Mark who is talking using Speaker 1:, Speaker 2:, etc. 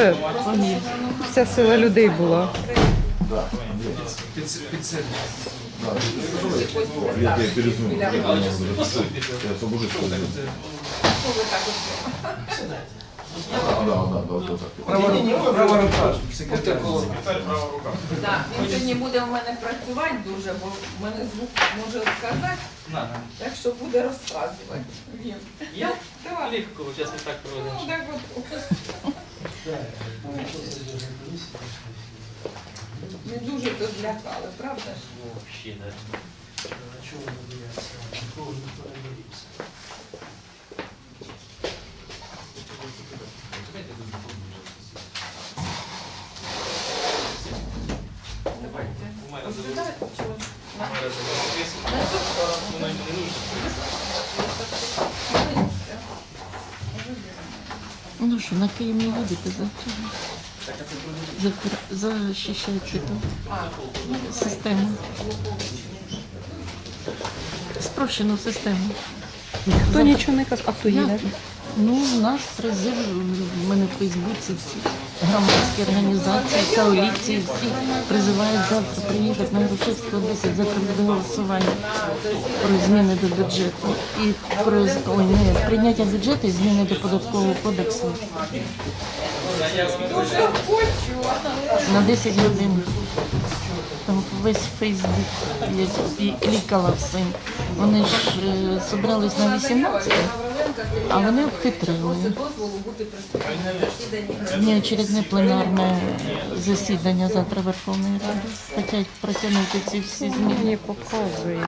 Speaker 1: дуже вся сила людей була.
Speaker 2: Я тебе.
Speaker 3: Права рука.
Speaker 4: Так, він сьогодні буде у мене працювати дуже, бо в мене звук може сказати, так що буде розказувати. Він.
Speaker 5: Я
Speaker 4: Давай.
Speaker 5: легко, зараз ми так
Speaker 4: Ну, так от. Не дуже то злякали, правда ж?
Speaker 5: Вообще, да.
Speaker 4: Давайте.
Speaker 5: У мене
Speaker 4: Ось
Speaker 5: забув.
Speaker 4: сюди, чого? На
Speaker 5: У мене забув.
Speaker 4: на цю сторону.
Speaker 5: Воно йому не нужно.
Speaker 6: Ну що, на Київ не будете завтра? Завтра защищаєте систему. Спрощену систему.
Speaker 1: Ніхто нічого не казав, а хто їде?
Speaker 6: Ну, у нас призив, в мене в Фейсбуці всі громадські організації, коаліції, всі призивають завтра приїхати на Грушевського 10. Завтра буде голосування про зміни до бюджету. І про ой, не, прийняття бюджету і зміни до податкового кодексу
Speaker 4: хочу.
Speaker 6: на 10 годин. Весь Фейсбук клікала всім. Вони ж зібрались на 18, а вони обхитрили.
Speaker 4: Ні.
Speaker 6: Неочередне пленарне засідання завтра Верховної Ради. Хочуть протягнути ці всі зміни.
Speaker 1: Показує.